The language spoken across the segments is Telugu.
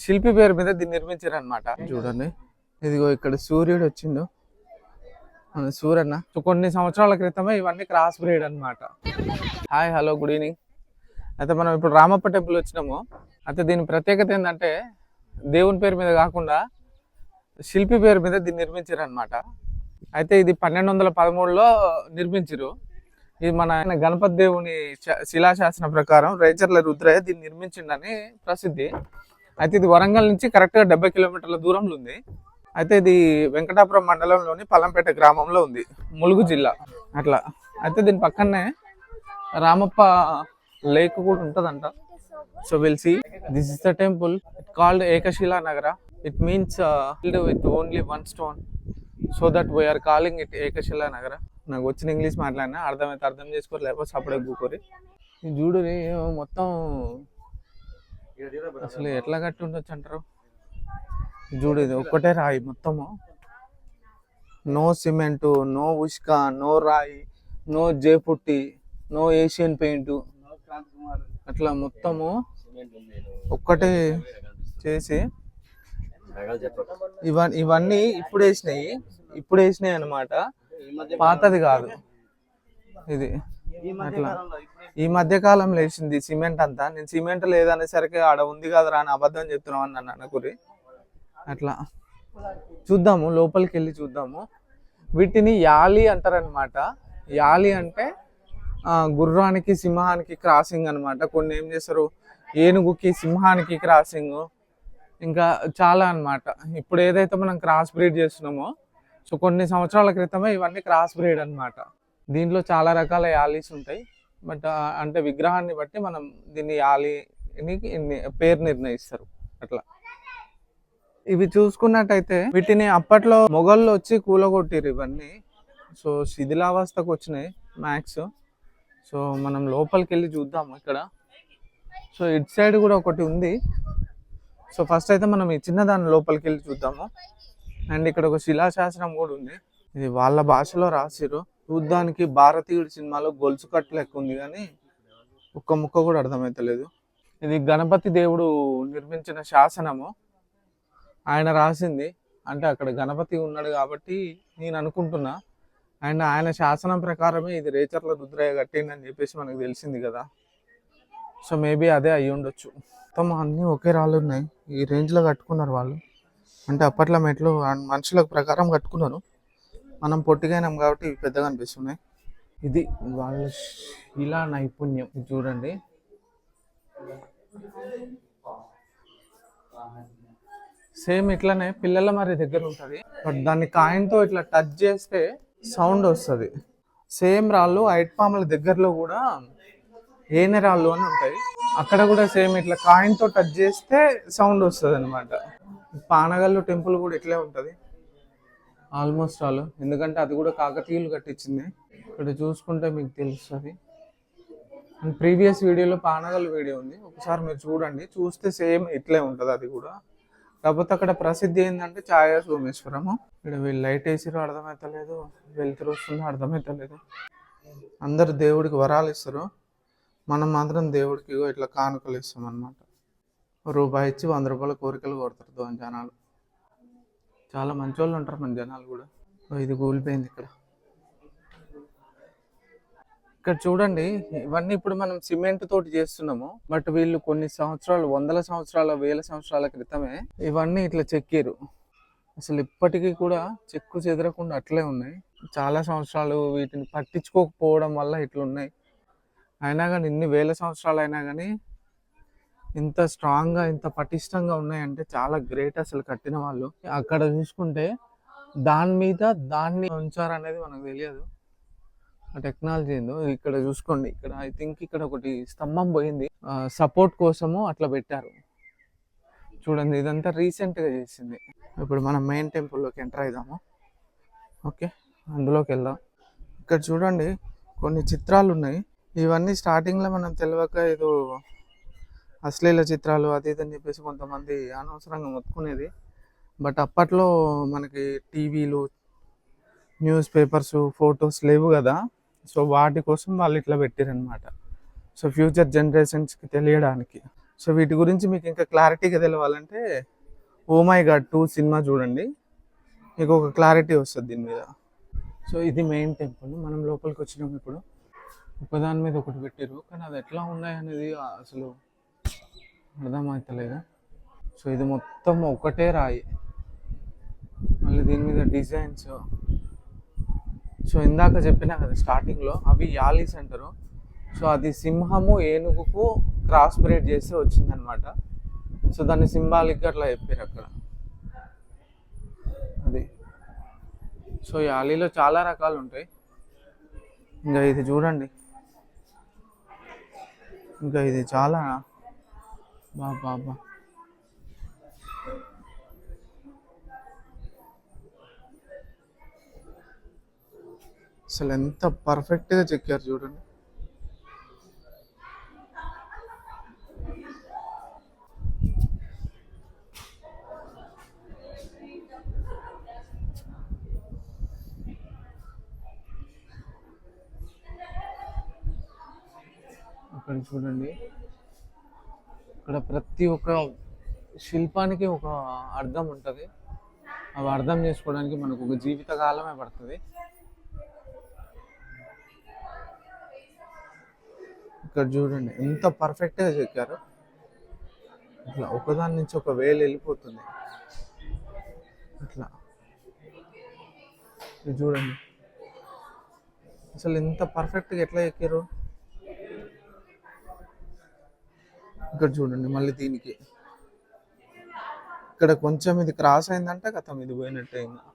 శిల్పి పేరు మీద దీన్ని నిర్మించారు అనమాట చూడండి. ఇదిగో ఇక్కడ సూర్యుడు వచ్చిండు. సూర్యన్న కొన్ని సంవత్సరాల క్రితమే ఇవన్నీ క్రాస్ బ్రీడ్ అన్నమాట. Hi hello good evening. అయితే మనం ఇప్పుడు రామప్ప టెంపుల్ వచ్చినాము. అయితే దీని ప్రత్యేకత ఏంటంటే దేవుని పేరు మీద కాకుండా శిల్పి పేరు మీద దీన్ని నిర్మించారు అనమాట అయితే ఇది పన్నెండు వందల పదమూడులో నిర్మించారు. ఇది మన ఆయన గణపతి దేవుని శిలాశాసనం ప్రకారం రైచర్ల రుద్రయ్య దీన్ని నిర్మించిండని ప్రసిద్ధి. అయితే ఇది వరంగల్ నుంచి కరెక్ట్గా డెబ్బై కిలోమీటర్ల దూరంలో ఉంది. అయితే ఇది వెంకటాపురం మండలంలోని పల్లంపేట గ్రామంలో ఉంది ములుగు జిల్లా. అట్లా. అయితే దీని పక్కనే రామప్ప లేక్ కూడా ఉంటుందంట. So will see this is the temple it called Ekashila Nagara it means with only one stone so that we are calling it Ekashila Nagara నాకు వచ్చిన ఇంగ్లీష్ మాట్లాడినా అర్థమైతే అర్థం చేసుకోరు లేకపోతే అప్పుడే గూకోరి ఈ చూడు మొత్తం అసలు ఎట్లా కట్టి ఉండొచ్చు అంటారు చూడు ఇది ఒక్కటే రాయి మొత్తము. నో సిమెంట్ నో ఉష్క నో రాయి నో జేపుట్టి నో ఏషియన్ పెయింట్. అట్లా మొత్తము ఒక్కటే చేసి ఇవన్నీ ఇవన్నీ ఇప్పుడు వేసినాయి. ఇప్పుడు వేసినాయి అనమాట పాతది కాదు. ఇది. అట్లా. ఈ మధ్య కాలంలో వేసింది సిమెంట్ అంతా. నేను సిమెంట్ లేదనేసరికి ఆడ ఉంది కదరా అని అబద్ధం చెప్తున్నావు అని నన్ను అనుకురి అట్లా. చూద్దాము లోపలికి వెళ్ళి చూద్దాము. వీటిని యాలి అంటారనమాట యాలి అంటే గుర్రానికి సింహానికి క్రాసింగ్ అన్నమాట. కొన్ని ఏం చేస్తారు? ఏనుగుకి సింహానికి క్రాసింగ్ ఇంకా చాలా అన్నమాట. ఇప్పుడు ఏదైతే మనం క్రాస్ బ్రీడ్ చేస్తున్నామో సో కొన్ని సంవత్సరాల క్రితమే ఇవన్నీ క్రాస్ బ్రీడ్ అన్నమాట. దీంట్లో చాలా రకాల యాలీస్ ఉంటాయి. బట్ అంటే విగ్రహాన్ని బట్టి మనం దీన్ని యాలీకి పేరు నిర్ణయిస్తారు. అట్లా. ఇవి చూసుకున్నట్టయితే వీటిని అప్పట్లో మొఘళ్ళు వచ్చి కూలగొట్టిరు ఇవన్నీ. సో శిథిలావస్థకు వచ్చినాయి మ్యాక్స్. సో మనం లోపలికి వెళ్ళి చూద్దాము ఇక్కడ. సో ఇటు సైడ్ కూడా ఒకటి ఉంది. సో ఫస్ట్ అయితే మనం ఈ చిన్న దాని లోపలికి వెళ్ళి చూద్దాము. అండ్ ఇక్కడ ఒక శిలాశాసనం కూడా ఉంది. ఇది వాళ్ళ భాషలో రాసిరు చూడ్డానికి భారతీయుడి సినిమాలో గొలుసు కట్టు లెక్క ఉంది కానీ ఒక్క ముక్క కూడా అర్థమైతలేదు. ఇది గణపతి దేవుడు నిర్మించిన శాసనము. ఆయన రాసింది. అంటే అక్కడ గణపతి ఉన్నాడు కాబట్టి నేను అనుకుంటున్నా. అండ్ ఆయన శాసనం ప్రకారమే ఇది రేచర్ల రుద్రయ్య కట్టిందని చెప్పేసి మనకు తెలిసింది కదా. సో మేబీ అదే అయ్యి ఉండొచ్చు. మొత్తం అన్నీ ఒకే రాళ్ళు ఉన్నాయి. ఈ రేంజ్లో కట్టుకున్నారు వాళ్ళు. అంటే అప్పట్లో మెట్లు అన్- మనుషులకు ప్రకారం కట్టుకున్నారు. మనం పొట్టిగైనాం కాబట్టి ఇవి పెద్దగా అనిపిస్తున్నాయి. ఇది వాళ్ళ శిలా నైపుణ్యం. చూడండి. సేమ్ ఇట్లానే పిల్లల మరి దగ్గర ఉంటుంది. బట్ దాన్ని కాయంతో ఇట్లా టచ్ చేస్తే సౌండ్ వస్తుంది. సేమ్ రాళ్ళు ఐట్ పాముల దగ్గరలో కూడా ఏనె రాళ్ళు అని ఉంటాయి. అక్కడ కూడా సేమ్ ఇట్లా కాయంతో టచ్ చేస్తే సౌండ్ వస్తుంది అనమాట పానగల్లు టెంపుల్ కూడా ఇట్లే ఉంటుంది. Almost all. ఎందుకంటే అది కూడా కాకతీయులు కట్టించింది. ఇక్కడ చూసుకుంటే మీకు తెలుస్తుంది. అండ్ ప్రీవియస్ వీడియోలో పానగల్ వీడియో ఉంది. ఒకసారి మీరు చూడండి. చూస్తే సేమ్ ఇట్లే ఉంటుంది అది కూడా. కాకపోతే అక్కడ ప్రసిద్ధి ఏంటంటే ఛాయా సోమేశ్వరము. ఇక్కడ వీళ్ళు లైట్ వేసిరో అర్థమవుతలేదు వెళ్తురు వస్తుందో అర్థమవుతలేదు అందరు దేవుడికి వరాలు ఇస్తారు. మనం మాత్రం దేవుడికి ఇట్లా కానుకలు ఇస్తాం అనమాట రూపాయి ఇచ్చి వంద రూపాయల కోరికలు కొడతారు దోని జనాలు. చాలా మంచి వాళ్ళు ఉంటారు మన జనాలు కూడా. ఇది కూలిపోయింది ఇక్కడ. ఇక్కడ చూడండి ఇవన్నీ ఇప్పుడు మనం సిమెంట్ తోటి చేస్తున్నాము. బట్ వీళ్ళు కొన్ని సంవత్సరాలు వందల సంవత్సరాల వేల సంవత్సరాల క్రితమే ఇవన్నీ ఇట్లా చెక్కారు అసలు ఇప్పటికీ కూడా చెక్కు చెదరకుండా అట్లే ఉన్నాయి. చాలా సంవత్సరాలు వీటిని పట్టించుకోకపోవడం వల్ల ఇట్లున్నాయి. అయినా కానీ ఇన్ని వేల సంవత్సరాలు అయినా కానీ ఇంత స్ట్రాంగ్గా ఇంత పటిష్టంగా ఉన్నాయంటే చాలా గ్రేట్ అసలు కట్టిన వాళ్ళు. అక్కడ చూసుకుంటే దాని మీద దాన్ని ఉంచారనేది మనకు తెలియదు. ఆ టెక్నాలజీ ఏందో ఇక్కడ చూసుకోండి. ఇక్కడ ఐ థింక్ ఇక్కడ ఒకటి స్తంభం పోయింది. సపోర్ట్ కోసము అట్లా పెట్టారు. చూడండి ఇదంతా రీసెంట్గా చేసింది. ఇప్పుడు మనం మెయిన్ టెంపుల్లోకి ఎంటర్ అవుదాము ఓకే అందులోకి వెళ్దాం. ఇక్కడ చూడండి కొన్ని చిత్రాలు ఉన్నాయి ఇవన్నీ స్టార్టింగ్లో మనం తెలియక ఏదో అశ్లీల చిత్రాలు అది ఇది అని చెప్పేసి కొంతమంది అనవసరంగా మొత్తుకునేది. బట్ అప్పట్లో మనకి టీవీలు న్యూస్ పేపర్స్ ఫొటోస్ లేవు కదా. సో వాటి కోసం వాళ్ళు ఇట్లా పెట్టారనమాట సో ఫ్యూచర్ జనరేషన్స్కి తెలియడానికి. సో వీటి గురించి మీకు ఇంకా క్లారిటీగా తెలవాలంటే ఓమాయి గాడ్ టూ సినిమా చూడండి. మీకు ఒక క్లారిటీ వస్తుంది దీని మీద. సో ఇది మెయిన్ టెంపుల్. మనం లోపలికి వచ్చినాం ఇప్పుడు. ఒకదాని మీద ఒకటి పెట్టారు కానీ అది ఎట్లా ఉన్నాయి అనేది అసలు అర్థమవుతలేదా? సో ఇది మొత్తం ఒకటే రాయి. మళ్ళీ దీని మీద డిజైన్స్. సో ఇందాక చెప్పినా కదా స్టార్టింగ్లో అవి యాలీస్ అంటారు సో అది సింహము ఏనుగుకు క్రాస్ బ్రేడ్ చేస్తే వచ్చిందనమాట సో దాన్ని సింబాలిక్గా అట్లా చెప్పారు అక్కడ. అది. సో యాలీలో చాలా రకాలు ఉంటాయి. ఇంకా ఇది చూడండి. ఇంకా ఇది చాలా బా బాబా అసలు ఎంత పర్ఫెక్ట్గా చెక్కారు చూడండి. అక్కడ చూడండి. ఇక్కడ ప్రతి ఒక్క శిల్పానికి ఒక అర్థం ఉంటుంది. అవి అర్థం చేసుకోవడానికి మనకు ఒక జీవితకాలమే పడుతుంది. ఇక్కడ చూడండి ఎంత పర్ఫెక్ట్గా చెక్కారు. ఇట్లా ఒకదాని నుంచి ఒక వేలు వెళ్ళిపోతుంది. ఇట్లా. ఇది చూడండి. అసలు ఎంత పర్ఫెక్ట్గా ఎట్లా ఎక్కారు ఇక్కడ చూడండి మళ్ళీ దీనికి. ఇక్కడ కొంచెం ఇది క్రాస్ అయిందంటే కథం ఇది పోయినట్టే ఇంకా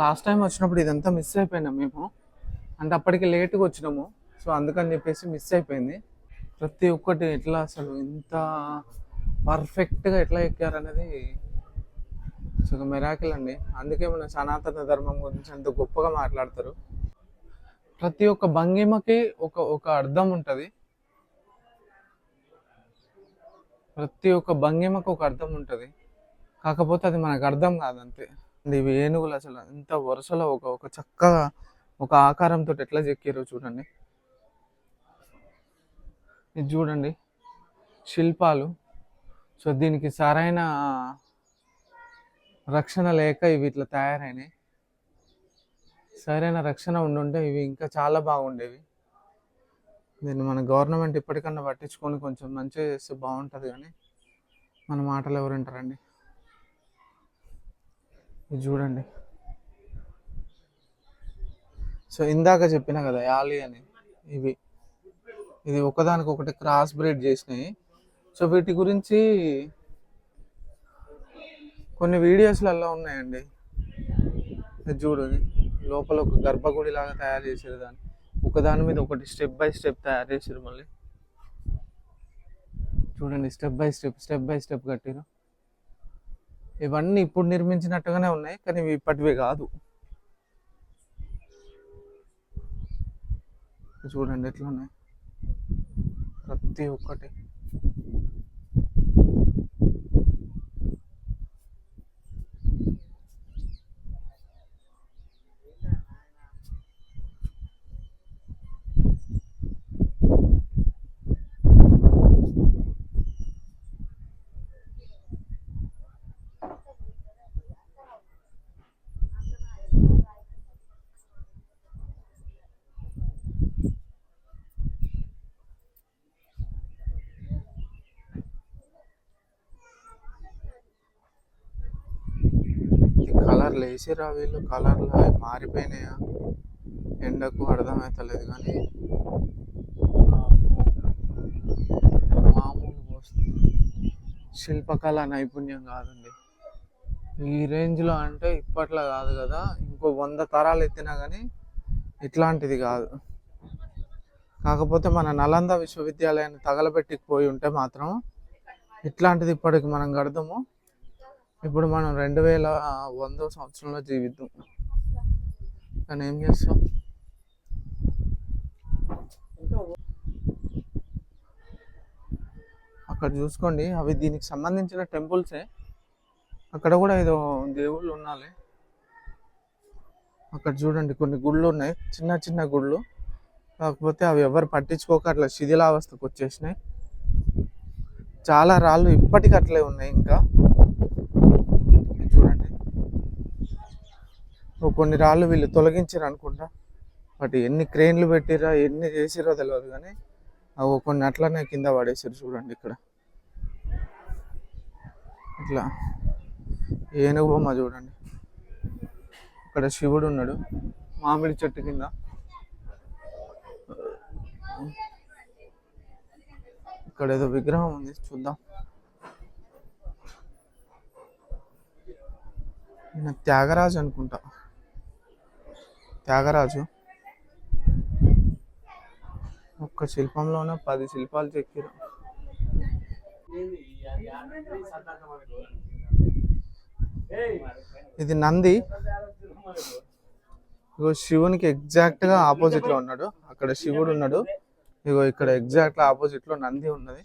లాస్ట్ టైం వచ్చినప్పుడు ఇదంతా మిస్ అయిపోయినాం మేము. అంటే అప్పటికి లేట్గా వచ్చినాము. సో అందుకని చెప్పేసి మిస్ అయిపోయింది. ప్రతి ఒక్కటి ఎట్లా అసలు ఇంత పర్ఫెక్ట్గా ఎట్లా ఎక్కారనేది ఒక మెరాకిల్ అండి. అందుకే మన సనాతన ధర్మం గురించి అంత గొప్పగా మాట్లాడతారు. ప్రతి ఒక్క భంగిమకి ఒక ఒక అర్థం ఉంటుంది. ప్రతి ఒక్క భంగిమకు ఒక అర్థం ఉంటుంది. కాకపోతే అది మనకు అర్థం కాదంతే. అండ్ ఇవి ఏనుగులు అసలు ఎంత వరుసలో ఒక ఒక చక్కగా ఒక ఆకారంతో ఎట్లా చెక్కారో చూడండి. ఇది చూడండి. శిల్పాలు. సో దీనికి సరైన రక్షణ లేక ఇవి ఇట్లా తయారైనాయి. సరైన రక్షణ ఉండుంటే ఇవి ఇంకా చాలా బాగుండేవి. దీన్ని మన గవర్నమెంట్ ఇప్పటికన్నా పట్టించుకొని కొంచెం మంచిగా చేస్తే బాగుంటుంది కానీ మన మాటలు ఎవరు వింటారండి? ఇది చూడండి. సో ఇందాక చెప్పిన కదా యాలి అని ఇవి. ఇది ఒకదానికి ఒకటి క్రాస్ బ్రీడ్ చేసినాయి. సో వీటి గురించి కొన్ని వీడియోస్లలో ఉన్నాయండి. చూడు లోపల ఒక గర్భగుడి లాగా తయారు చేశారు దాన్ని. ఒకదాని మీద ఒకటి స్టెప్ బై స్టెప్ తయారు చేశారు మళ్ళీ. చూడండి step by step step by step కట్టారు. ఇవన్నీ ఇప్పుడు నిర్మించినట్టుగానే ఉన్నాయి కానీ ఇవి ఇప్పటివి కాదు. చూడండి ఎట్లా ఉన్నాయి ప్రతి ఒక్కటి కలర్లు వేసిరా వీళ్ళు. కలర్లు అవి మారిపోయినాయా? ఎండకు అర్థమవుతలేదు కానీ. మామూలు శిల్పకళ నైపుణ్యం కాదండి. ఈ రేంజ్లో అంటే ఇప్పట్లో కాదు కదా. ఇంకో వంద తరాలు ఎత్తినా కానీ ఇట్లాంటిది కాదు. కాకపోతే మన నలంద విశ్వవిద్యాలయాన్ని తగలబెట్టిపోయి ఉంటే మాత్రం ఇట్లాంటిది ఇప్పటికి మనం కడదాము ఇప్పుడు మనం రెండు వేల వందో సంవత్సరంలో జీవిద్దాం. కానీ ఏం చేస్తాం అక్కడ చూసుకోండి అవి దీనికి సంబంధించిన టెంపుల్సే. అక్కడ కూడా ఏదో దేవుళ్ళు ఉండాలి. అక్కడ చూడండి కొన్ని గుళ్ళు ఉన్నాయి చిన్న చిన్న గుళ్ళు. కాకపోతే అవి ఎవరు పట్టించుకోక అట్లా శిథిలావస్థకు వచ్చేసినాయి. చాలా రాళ్ళు ఇప్పటికి అట్లే ఉన్నాయి ఇంకా ఇది చూడండి ఓ కొన్ని రాళ్ళు వీళ్ళు తొలగించారు అనుకుంటా. బట్ ఎన్ని క్రేన్లు పెట్టిరా ఎన్ని చేసిరో తెలియదు కానీ అవి కొన్ని అట్లనే కింద పడేసారు చూడండి ఇక్కడ. ఇట్లా ఏనుగు బొమ్మ చూడండి. ఇక్కడ శివుడు ఉన్నాడు మామిడి చెట్టు కింద. ఇక్కడ ఏదో విగ్రహం ఉంది చూద్దాం. ఈయన త్యాగరాజు అనుకుంటా. త్యాగరాజు. ఒక్క శిల్పంలోనే పది శిల్పాలు చెక్కిరు. ఇది నంది. ఇగో శివునికి ఎగ్జాక్ట్గా ఆపోజిట్లో ఉన్నాడు. అక్కడ శివుడు ఉన్నాడు. ఇగో ఇక్కడ ఎగ్జాక్ట్ ఆపోజిట్లో నంది ఉన్నది.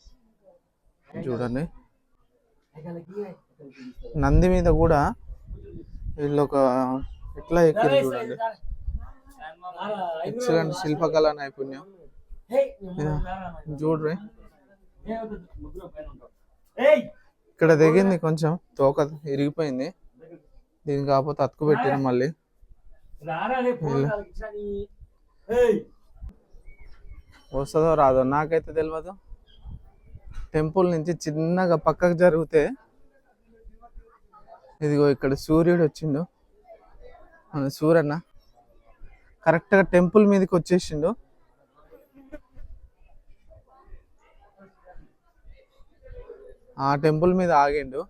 చూడండి. నంది మీద కూడా వీళ్ళు ఒక ఎట్లా ఎక్కిరు చూడండి. ఎక్సలెంట్ శిల్పకళ నైపుణ్యం చూడ్రి ఇక్కడ దిగింది కొంచెం తోక ఇరిగిపోయింది. దీని కాకపోతే అతుకు పెట్టిన మళ్ళీ. వస్తుందో రాదో నాకైతే తెలియదు టెంపుల్ నుంచి చిన్నగా పక్కకు జరిగితే ఇదిగో ఇక్కడ సూర్యుడు వచ్చిండు. సూర్యన్న కరెక్ట్గా టెంపుల్ మీదకి వచ్చేసిండు. ఆ టెంపుల్ మీద ఆగిండు.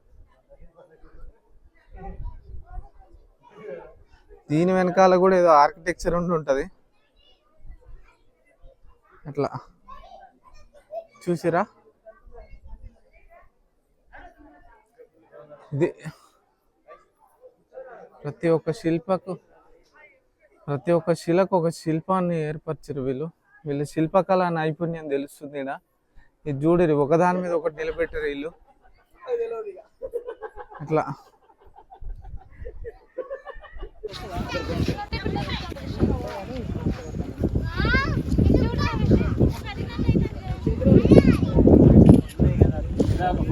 దీని వెనకాల కూడా ఏదో ఆర్కిటెక్చర్ ఉండి ఉంటుంది. అట్లా. చూసిరా? ఇది ప్రతి ఒక్క శిల్పకు ప్రతి ఒక్క శిలకు ఒక శిల్పాన్ని ఏర్పరిచారు వీళ్ళు. వీళ్ళ శిల్పకళ నైపుణ్యం తెలుస్తుంది ఇది చూడరు ఒకదాని మీద ఒకటి నిలబెట్టరు వీళ్ళు. అట్లా.